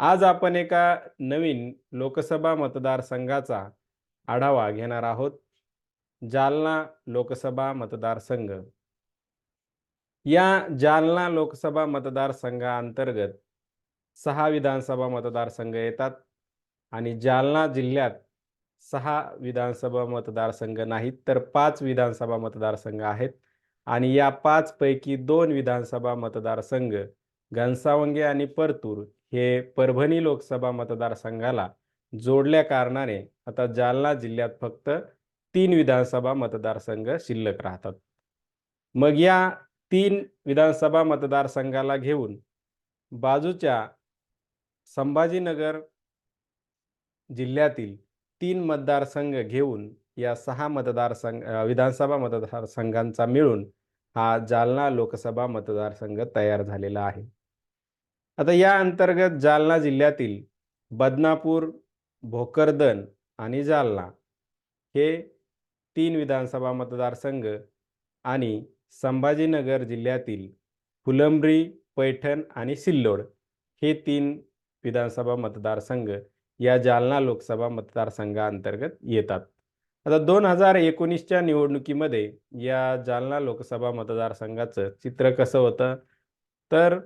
आज आपण एका नवीन लोकसभा मतदारसंघाचा आढावा घेणार आहोत. जालना लोकसभा मतदारसंघ. या जालना लोकसभा मतदारसंघाअंतर्गत सहा विधानसभा मतदारसंघ येतात आणि जालना जिल्ह्यात सहा विधानसभा मतदारसंघ नाहीत तर पाच विधानसभा मतदारसंघ आहेत आणि या पाचपैकी दोन विधानसभा मतदारसंघ घनसावंगे आणि परतूर हे परभणी लोकसभा मतदारसंघाला जोडल्या कारणाने आता जालना जिल्ह्यात फक्त तीन विधानसभा मतदारसंघ शिल्लक राहतात. मग या तीन विधानसभा मतदारसंघाला घेऊन बाजूच्या संभाजीनगर जिल्ह्यातील तीन मतदारसंघ घेऊन या सहा मतदारसंघ विधानसभा मतदारसंघांचा मिळून हा जालना लोकसभा मतदारसंघ तयार झालेला आहे. आता या अंतर्गत जालना जिल्ह्यातील बदनापूर भोकरदन आणि जालना हे तीन विधानसभा मतदारसंघ आणि संभाजीनगर जिल्ह्यातील फुलंब्री पैठण आणि सिल्लोड हे तीन विधानसभा मतदारसंघ या जालना लोकसभा मतदारसंघाअंतर्गत येतात. आता दोन हजार एकोणीसच्या निवडणुकीमध्ये या जालना लोकसभा मतदारसंघाचं चित्र कसं होतं? तर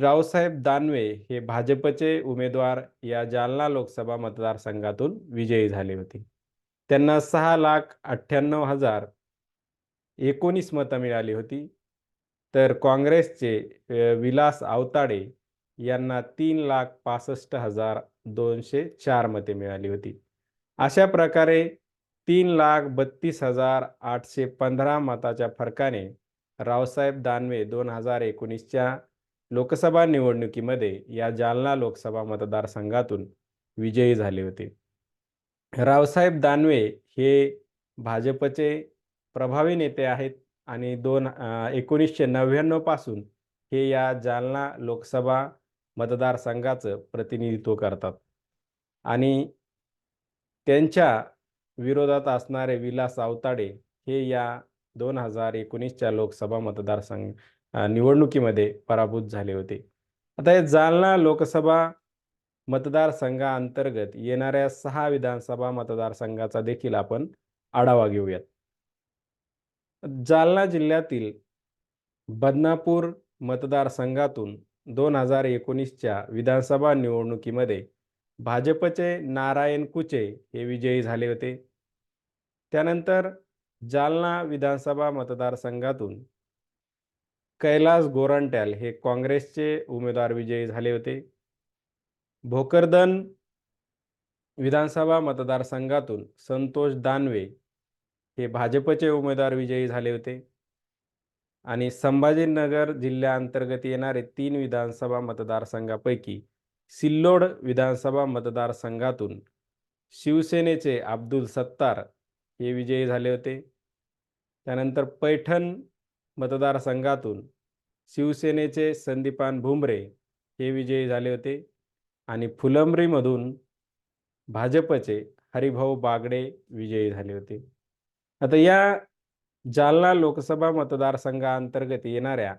रावसाहेब दानवे हे भाजपचे उमेदवार या जालना लोकसभा मतदारसंघातून विजयी झाले होते. त्यांना सहा लाख अठ्ठ्याण्णव हजार एकोणीस मतं मिळाली होती. तर काँग्रेसचे विलास आवताडे यांना तीन लाख पासष्ट हजार दोनशे चार मते मिळाली होती. अशा प्रकारे तीन लाख बत्तीस हजार आठशे पंधरा मताच्या फरकाने रावसाहेब दानवे दोन हजार एकोणीसच्या लोकसभा निवडणुकीमध्ये या जालना लोकसभा मतदारसंघातून विजयी झाले होते. रावसाहेब दानवे हे भाजपचे प्रभावी नेते आहेत आणि दोन एकोणीसशे नव्याण्णवपासून हे या जालना लोकसभा मतदारसंघाचं प्रतिनिधित्व करतात. आणि त्यांच्या विरोधात असणारे विलास आवताडे हे या दोन हजार एकोणीसच्या लोकसभा मतदारसंघ निवडणुकीमध्ये पराभूत झाले होते. आता हे जालना लोकसभा मतदारसंघाअंतर्गत येणाऱ्या सहा विधानसभा मतदारसंघाचा देखील आपण आढावा घेऊयात. जालना जिल्ह्यातील बदनापूर मतदारसंघातून दोन हजार एकोणीसच्या विधानसभा निवडणुकीमध्ये भाजपचे नारायण कुचे हे विजयी झाले होते. त्यानंतर जालना विधानसभा मतदारसंघातून कैलास गोरंट्याल हे काँग्रेसचे उमेदवार विजयी झाले होते. भोकरदन विधानसभा मतदारसंघातून संतोष दानवे हे भाजपचे उमेदवार विजयी झाले होते. आणि संभाजीनगर जिल्ह्याअंतर्गत येणारे तीन विधानसभा मतदारसंघापैकी सिल्लोड विधानसभा मतदारसंघातून शिवसेनेचे अब्दुल सत्तार हे विजयी झाले होते. त्यानंतर पैठण मतदारसंघातून शिवसेनेचे संदीपान भुमरे हे विजयी झाले होते आणि फुलंब्रीमधून भाजपचे हरिभाऊ बागडे विजयी झाले होते. आता या जालना लोकसभा मतदारसंघाअंतर्गत येणाऱ्या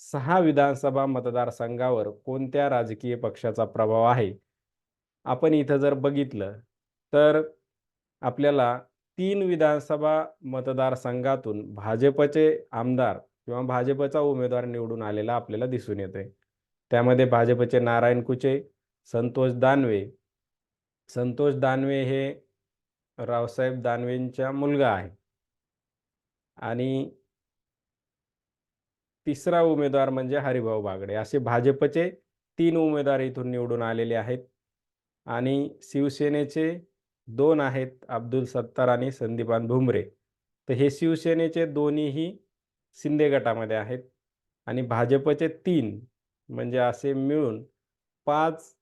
सहा विधानसभा मतदारसंघावर कोणत्या राजकीय पक्षाचा प्रभाव आहे? आपण इथं जर बघितलं तर आपल्याला तीन विधानसभा मतदारसंघातून भाजपचे आमदार किंवा भाजपचा उमेदवार निवडून आलेला आपल्याला दिसून येतोय. त्यामध्ये भाजपचे नारायण कुचे संतोष दानवे. संतोष दानवे हे रावसाहेब दानवेंचा मुलगा आहे. आणि तिसरा उमेदवार म्हणजे हरिभाऊ बागडे. असे भाजपचे तीन उमेदवार इथून निवडून आलेले आहेत. आणि शिवसेनेचे दोन आहेत अब्दुल सत्तार आणि संदीपान भुमरे. तर हे शिवसेनेचे दोन्हीही शिंदे गटामध्ये आहेत. आणि भाजपचे तीन म्हणजे असे मिळून पाच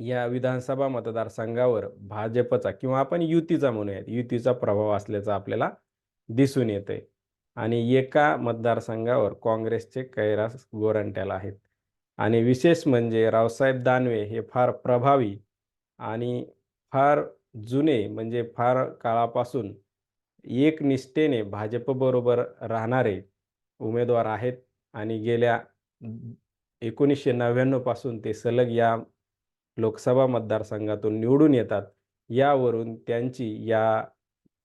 या विधानसभा मतदारसंघावर भाजपचा किंवा आपण युतीचा म्हणूयात युतीचा प्रभाव असल्याचा आपल्याला दिसून येतंय. आणि एका मतदारसंघावर काँग्रेसचे कैरास गोरंट्याला आहेत. आणि विशेष म्हणजे रावसाहेब दानवे हे फार प्रभावी आणि फार जुने म्हणजे फार काळापासून एकनिष्ठेने भाजपबरोबर राहणारे उमेदवार आहेत आणि गेल्या एकोणीसशे नव्याण्णवपासून ते सलग या लोकसभा मतदारसंघातून निवडून येतात. यावरून त्यांची या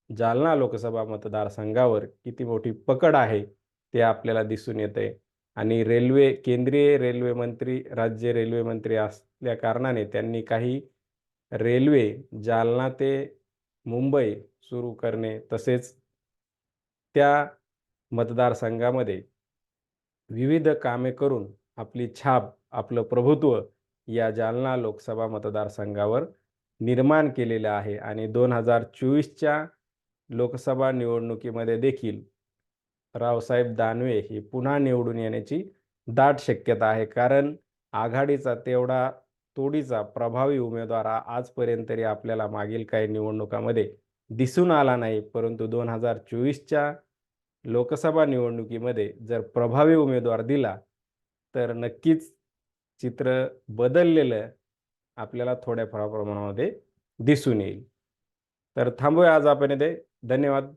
जालना लोकसभा मतदारसंघावर किती मोठी पकड आहे ते आपल्याला दिसून येते. आणि रेल्वे केंद्रीय रेल्वे मंत्री राज्य रेल्वे मंत्री असल्या कारणाने त्यांनी काही रेल्वे जालना ते मुंबई सुरू करणे तसेच त्या मतदारसंघामध्ये विविध कामे करून आपली छाप आपलं प्रभुत्व या जालना लोकसभा मतदारसंघावर निर्माण केलेलं आहे आणि दोन हजार चोवीसच्या लोकसभा निवडणुकीमध्ये देखील रावसाहेब दानवे हे पुन्हा निवडून येण्याची दाट शक्यता आहे. कारण आघाडीचा तेवढा तोडीचा प्रभावी उमेदवार हा आजपर्यंत तरी आपल्याला मागील काही निवडणुकामध्ये दिसून आला नाही. परंतु दोन हजार चोवीसच्या लोकसभा निवडणुकीमध्ये जर प्रभावी उमेदवार दिला तर नक्कीच चित्र बदललेलं आपल्याला थोड्याफार प्रमाणामध्ये दिसून येईल. तर थांबूया आज आपण इथे. धन्यवाद.